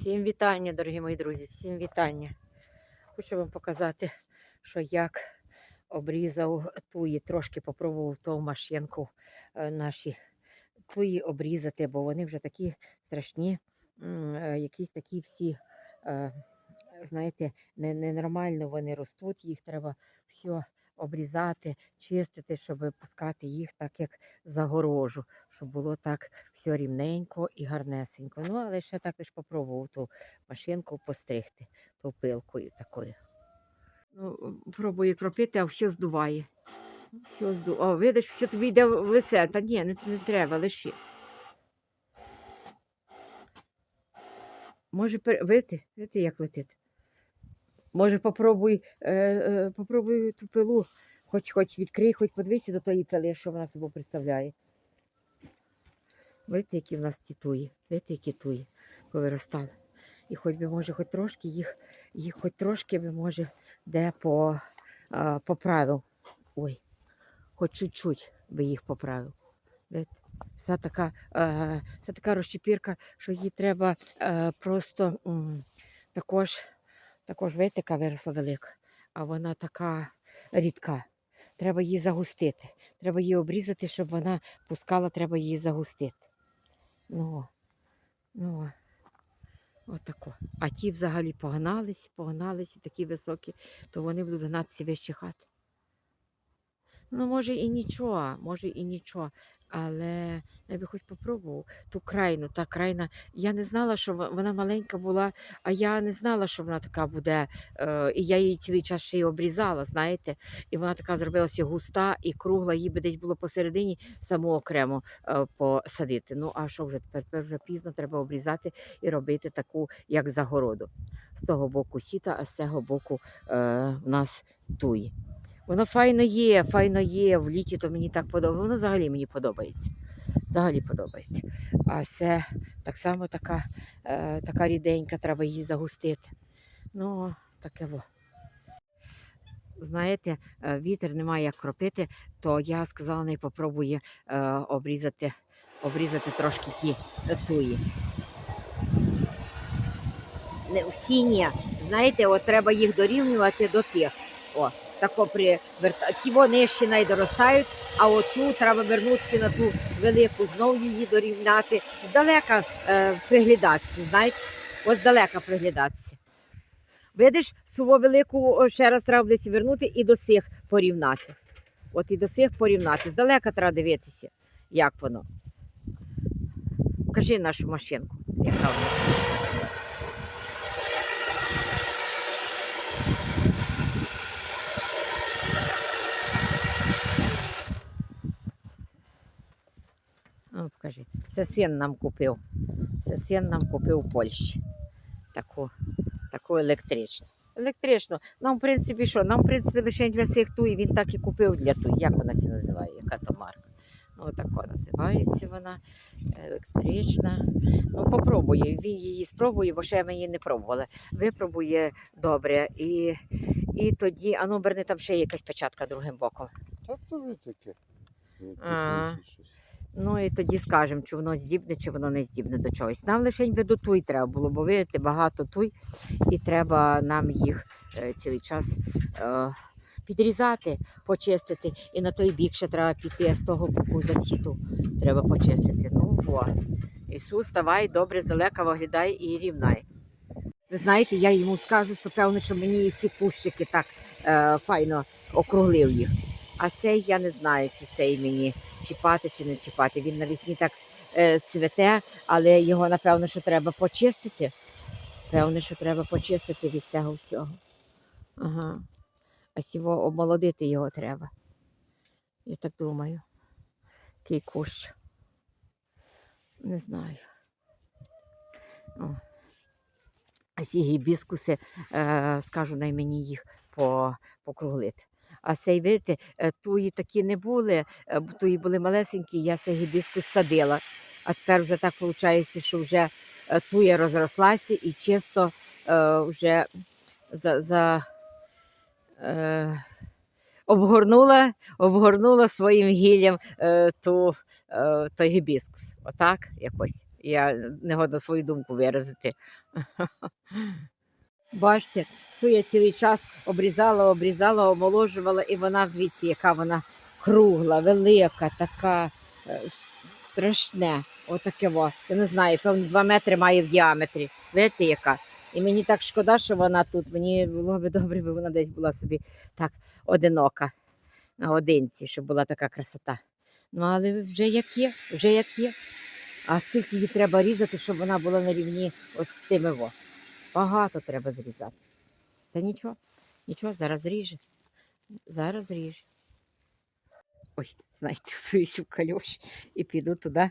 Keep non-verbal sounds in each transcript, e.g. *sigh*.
Всім вітання, дорогі мої друзі, всім вітання. Хочу вам показати, що як обрізав туї, трошки попробував ту машинку е, наші туї обрізати, бо вони вже такі страшні, е, якісь такі всі, е, знаєте, ненормально вони ростуть, їх треба все обрізати, чистити, щоб пускати їх так, як загорожу, щоб було так все рівненько і гарнесенько. Ну, але ще також попробував ту машинку постригти, ту пилкою такою. Ну, пробую кропити, а все здуває. Все зду... О, видиш, що тобі йде в лице. Та ні, не, не треба, лиши. Може, пер... видите, видите, як летить? Може, попробуй, е, е, попробуй ту пилу, хоч, хоч відкрий, хоч подивися до тої пили, що вона собою представляє. Видите, які в нас ті туї, видите, які туї повиростали. І хоч би, може, хоч трошки їх, їх хоч трошки би, може, де по, а, поправив. Ой, хоч чуть-чуть би їх поправив. Видите? Вся така, е, вся така розчепірка, що її треба е, просто м, також, також, видите, яка виросла велика, а вона така рідка. Треба її загустити. Треба її обрізати, щоб вона пускала, треба її загустити. Ну, ну, отако. А ті взагалі погнались, погнались такі високі, то вони будуть гнатися вище хати. Ну, може і нічого, може і нічого. Але я би хоч попробував ту крайну, та крайна. Я не знала, що во- вона маленька була, а я не знала, що вона така буде. Е, і я її цілий час ще й обрізала, знаєте. І вона така зробилася густа і кругла, їй би десь було посередині саму окремо е, посадити. Ну, а що вже тепер? Тепер вже пізно треба обрізати і робити таку, як загороду. З того боку сіта, а з цього боку е, в нас туї. Воно файно є, файно є. В літі то мені так подобається. Воно взагалі мені подобається. Взагалі подобається. А це так само така, е, така ріденька, треба її загустити. Ну, таке во. Знаєте, е, вітер немає як кропити, то я сказала, не попробує е, обрізати, обрізати трошки ті е, туї. Не всі. Знаєте, от треба їх дорівнювати до тих. О, тако при верта... Ті вони ще не доростають, а оту треба вернутися на ту велику, знову її дорівняти. Здалека е, приглядатися, знаєте, от здалека приглядатися. Видиш, суву велику ще раз треба десь вернути і до цих порівняти. От і до цих порівняти. Здалека треба дивитися, як воно. Кажи нашу машинку, яка вона. Ну, покажи. Це син нам купив. Це син нам купив у Польщі. Таку, таку електричну. Електричну. Нам, в принципі, що? Нам, в принципі, лише для цих туй. Він так і купив для туй. Як вона се називає? Яка то марка? Ну, отако називається вона. Електрична. Ну, попробує. Він її спробує, бо ще ми її не пробували. Випробує добре. І, і тоді, а ну, берни там ще є якась печатка другим боком. Та то ви таке. Ну, А. Ну і тоді скажемо, чи воно здібне, чи воно не здібне до чогось. Нам лише би до туй треба було, бо видите, багато туй, і треба нам їх е, цілий час е, підрізати, почистити. І на той бік ще треба піти, а з того боку за сіту треба почистити. Ну во. Ісус, ставай, добре, здалека виглядай і рівнай. Ви знаєте, я йому скажу, що певно, що мені і ці кущики так е, файно округлив їх. А цей я не знаю, чи цей мені чіпати чи не чіпати. Він навесні так е, цвете, але його, напевно, що треба почистити. Певно, що треба почистити від цього всього. Ага. А сіво обмолодити його треба. Я так думаю. Який кущ. Не знаю. О. А ці гібіскуси, е, скажу, най мені їх по, покруглити. А цей, видите, е, туї такі не були, е, туї були малесенькі, я цей гібіскус садила. А тепер вже так виходить, що вже е, туя розрослася і чисто вже за, за, е, обгорнула, обгорнула своїм гіллям е, ту, е, той гібіскус. Отак якось. Я не годна свою думку виразити. *laughs* Бачите, цю я цілий час обрізала, обрізала, омоложувала, і вона, дивіться, яка вона кругла, велика, така е, страшне. Отаке во. Я не знаю, певно, 2 метри має в діаметрі. Видите, яка? І мені так шкода, що вона тут. Мені було б добре, якби вона десь була собі так одинока, наодинці, щоб була така красота. Ну, але вже як є, вже як є. А скільки її треба різати, щоб вона була на рівні от з тими во. Багато треба зрізати. Та нічого, нічого, зараз ріже. Зараз ріже. Ой, знаєте, *laughs* в кальош і піду туди,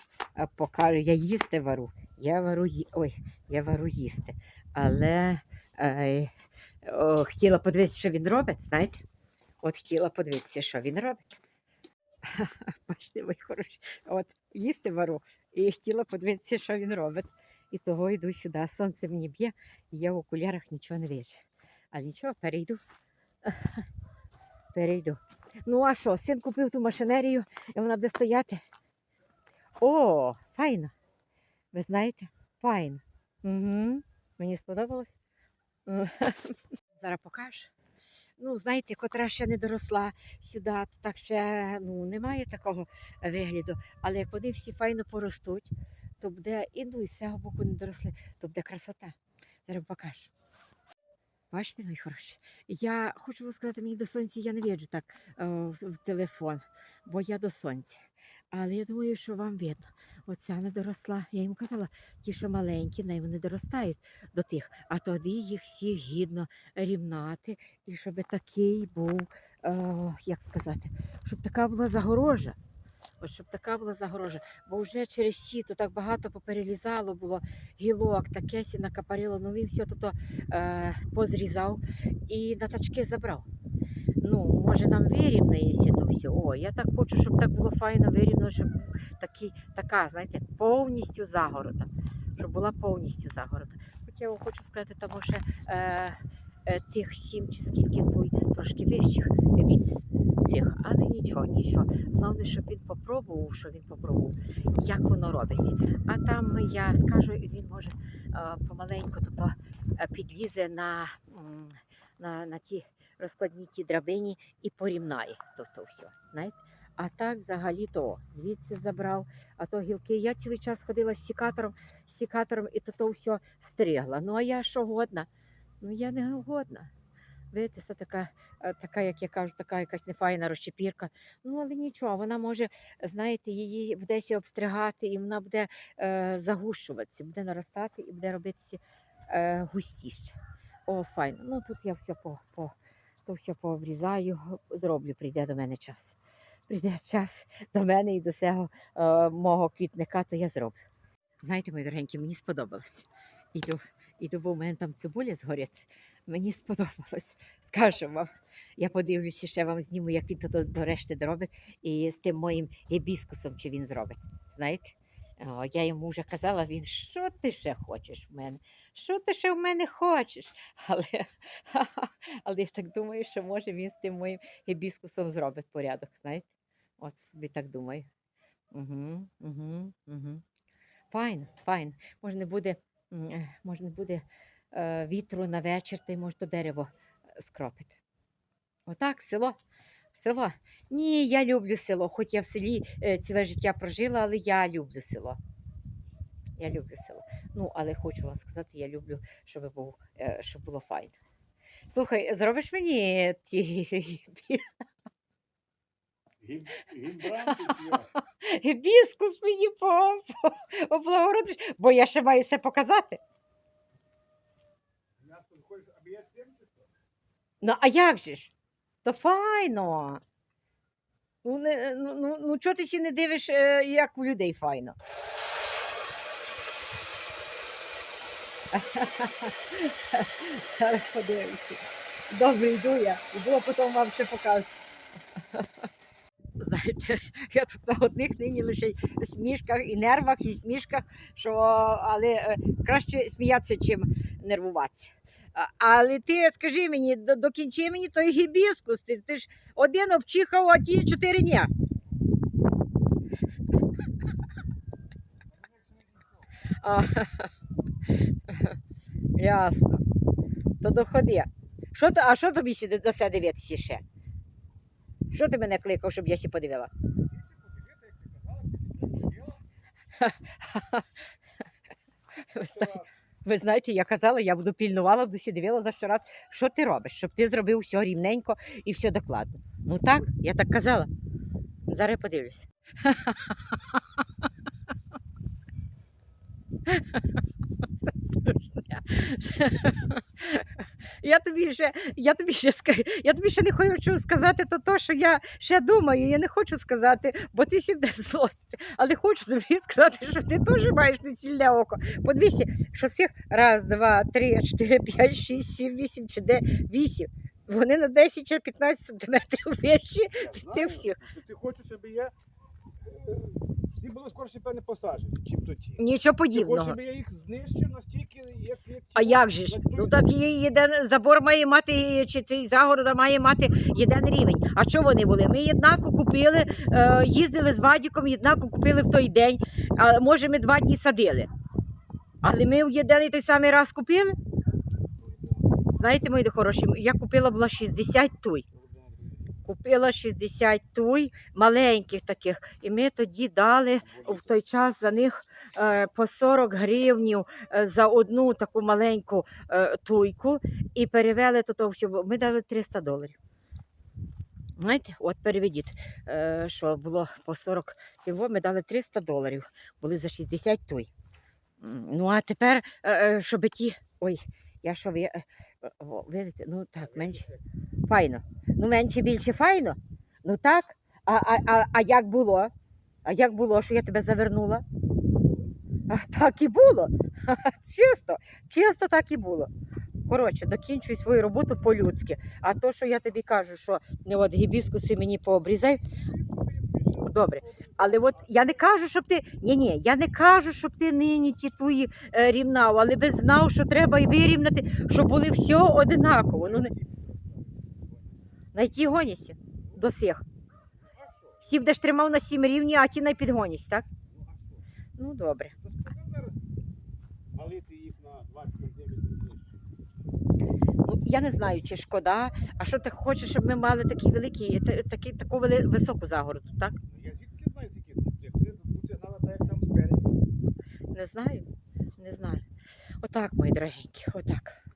покажу. Я їсти вару. Я вару. Ой, я вару їсти. Але е, о, хотіла подивитися, що він робить, знаєте? От хотіла подивитися, що він робить. *laughs* Бачите, ви хороші. От їсти вару і хотіла подивитися, що він робить. І того йду сюди. Сонце мені б'є, і я в окулярах нічого не бачу. А нічого, перейду. Перейду. Ну, а що, син купив ту машинерію, і вона буде стояти. О, файно. Ви знаєте, файно. Угу. Мені сподобалось. *laughs* Зараз покажу. Ну, знаєте, котра ще не доросла сюди, то так ще ну, немає такого вигляду. Але як вони всі файно поростуть, то буде і ну, і з цього боку не доросли, то буде красота. Зараз покажу. Бачите, мої хороші? Я хочу вам сказати, мені до сонця я не виджу так е, в телефон, бо я до сонця. Але я думаю, що вам видно. Оця не доросла. Я їм казала, ті, що маленькі, не вони доростають до тих, а тоді їх всіх гідно рівнати, і щоб такий був, е, як сказати, щоб така була загорожа. От щоб така була загорожа. Бо вже через сіто так багато поперелізало було гілок, таке сі накапарило, ну він все тут е, позрізав і на тачки забрав. Ну, може, нам вирівне, якщо то все. О, я так хочу, щоб так було файно вирівно, щоб такий, така, знаєте, повністю загорода. Щоб була повністю загорода. Хоча я хочу сказати, тому що е, е, тих сім чи скільки той трошки вищих від цих, але нічого, нічого. Головне, щоб він попробував, що він попробував, як воно робиться. А там я скажу, він може е, помаленьку то, то е, підлізе на, на, на ті розкладні ті драбині і порівнає то, то все. Знаєте? А так взагалі то звідси забрав, а то гілки. Я цілий час ходила з сікатором, з сікатором і то, то все стригла. Ну а я що годна? Ну я не годна. Видите, така, е, така, як я кажу, така якась нефайна розчепірка. Ну, але нічого, вона може, знаєте, її десь обстригати, і вона буде е, загущуватися, буде наростати і буде робитися е, густіше. О, файно. Ну тут я все по, по, то все пообрізаю, зроблю, прийде до мене час. Прийде час до мене і до цього е, мого квітника, то я зроблю. Знаєте, мої дорогенькі, мені сподобалось. Іду, іду, бо в мене там цибуля згорить. Мені сподобалось. Скажу вам. Я подивлюся, ще вам зніму, як він то до, решти доробить, і з тим моїм гібіскусом, чи він зробить. Знаєте? О, я йому вже казала, він, що ти ще хочеш в мене? Що ти ще в мене хочеш? *laughs* Але, *laughs* але я так думаю, що може він з тим моїм гібіскусом зробить порядок, знаєте? От собі так думаю. Угу, угу, угу. Файн, файн. Може не буде, е, може не буде вітру на вечір, та й може то дерево е, скропити. Отак, село. Село. Ні, я люблю село. Хоч я в селі е, ціле життя прожила, але я люблю село. Я люблю село. Ну, але хочу вам сказати, я люблю, щоб, був, е, щоб було файно. Слухай, зробиш мені ті *laughs* гібіскус мені по, по, облагородиш, бо я ще маю все показати. Я тут хочу, аби я цим чи що? Ну, а як же ж? То файно. Ну, не, ну, ну, ну чого ти ще не дивиш, е, як у людей файно? Зараз подивимося. Добре, йду я. Іду, а потім вам ще покажу. Знаєте, я тут на одних нині лише смішках і нервах, і смішках, що, але е, краще сміятися, чим нервуватися. Але ти скажи мені, докінчи мені той гібіскус. Ти, ти ж один обчихав, а ті чотири ні. А, Ясно. То доходи. Що, то- а що тобі себе дивитися ще? Що ти мене кликав, щоб я сі подивила? Ви зна- Ви знаєте, я казала, я буду пільнувала, буду сі дивила за щораз, що ти робиш, щоб ти зробив все рівненько і все докладно. Ну так, я так казала. Зараз я подивлюся. *laughs* *laughs* Я тобі ще, я тобі ще я тобі ще не хочу сказати то, то, що я ще думаю. Я не хочу сказати, бо ти буде злости. Але хочу тобі *laughs* сказати, що ти теж маєш нецільне око. Подивися, що з цих раз, два, три, чотири, п'ять, шість, сім, вісім чи де вісім. Вони на 10 чи 15 сантиметрів вищі. Ти знаю, всі. що Ти хочеш, щоб я всі були скорше певне посаджені, чим то ті. Нічого подібного. щоб я їх знищив настільки, як, як А як же ж? Ну так єдин забор має мати, чи цей загорода має мати єдин рівень. А що вони були? Ми єднако купили, е, їздили з Вадіком, єднако купили в той день. А може ми два дні садили. Але ми в єдиний той самий раз купили. Знаєте, мої хороші, я купила була 60 туй. Купила 60 туй, маленьких таких. І ми тоді дали в той час за них е, по 40 гривнів е, за одну таку маленьку е, туйку і перевели то, то що ми дали 300 доларів. Знаєте, от переведіть, що було по 40 його, ми дали 300 доларів, були за 60 туй. Ну а тепер, щоб ті. Ой, я що ви. Видите, ну так, менше. Файно. Ну, менше більше файно. Ну так. А, а, а, а як було? А як було, що я тебе завернула? А, так і було. Чисто, чисто так і було. Коротше, докінчуй свою роботу по-людськи. А то, що я тобі кажу, що не от гібіскуси мені пообрізай, добре. Але от я не кажу, щоб ти. Ні, ні, я не кажу, щоб ти нині ті твої е, рівнав, але би знав, що треба і вирівняти, щоб були все одинаково. Ну, не... Найти гоніся до сих. Всі будеш тримав на сім рівні, а ті не підгонісь, так? Ну добре. То скажи зараз Малити їх на 20 сантиметрів. Ну, я не знаю, чи шкода. А що ти хочеш, щоб ми мали такий великий, та- такий, таку високу загороду, так? Я звідки знаю, скільки там спереді. Не знаю, не знаю. Отак, мої дорогенькі, отак.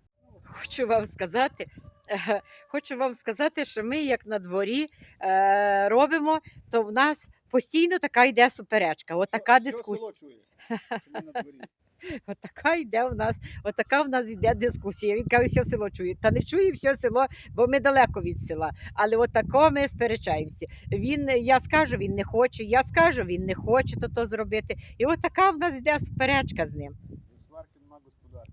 Хочу вам сказати, е, *laughs* хочу вам сказати, що ми, як на дворі е, робимо, то в нас постійно така йде суперечка. Отака Що- що дискусія. село чує, що ми на дворі? *laughs* Отака йде в нас, отака в нас йде дискусія. Він каже, все село чує. Та не чує все село, бо ми далеко від села. Але отако ми сперечаємося. Він, я скажу, він не хоче, я скажу, він не хоче то, то зробити. І отака в нас йде суперечка з ним. Без сварки нема господарки.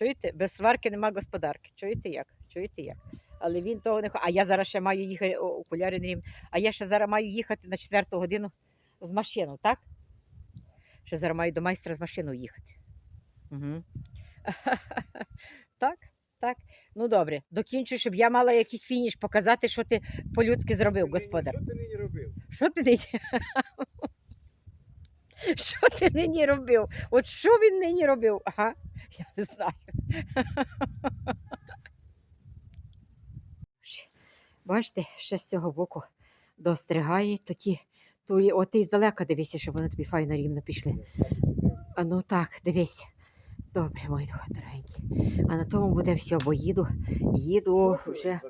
Чуєте? Без сварки нема господарки. Чуєте як? Чуєте як? Але він того не хоче. А я зараз ще маю їхати, окуляри не рівні. А я ще зараз маю їхати на четверту годину з машину, так? Ще зараз маю до майстра з машиною їхати. Угу. *laughs* так, так. Ну добре, докінчу, щоб я мала якийсь фініш показати, що ти по-людськи зробив, господар. Що ти нині робив? Що ти нині? *laughs* Що ти нині робив? От що він нині робив? Ага, я не знаю. Бачите, ще з цього боку достригає, тоді, то от ти здалека дивися, щоб вони тобі файно рівно пішли. А ну так, дивись. Добре, мої дорогенькі. А на тому буде все, бо їду, їду вже.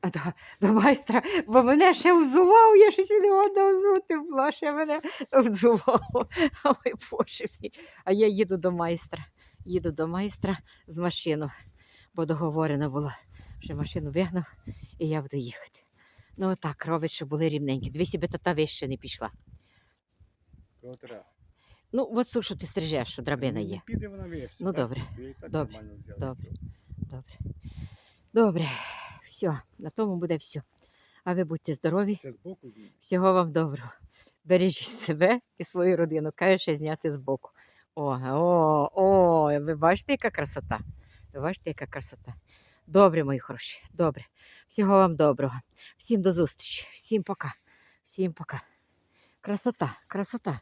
А, до, до майстра, бо мене ще взував, я ще не одна взути була, ще мене взував. Ой, Боже мій. А я їду до майстра. Їду до майстра з машину, бо договорено було, що машину вигнав і я буду їхати. Ну отак робить, щоб були рівненькі. Дві себе та вище не пішла. Ну, от цю, що ти стрижеш, що драбина Ну, є. Піде вона вище. Ну, добре, добре, добре. Добре. Добре. Все, на тому буде все. А ви будьте здорові. Всього вам доброго. Бережіть себе і свою родину. Каже, ще зняти збоку. О, о, о, ви бачите, яка красота? Ви бачите, яка красота? Добре, мої хороші, добре. Всього вам доброго. Всім до зустрічі. Всім пока. Всім пока. Красота, красота.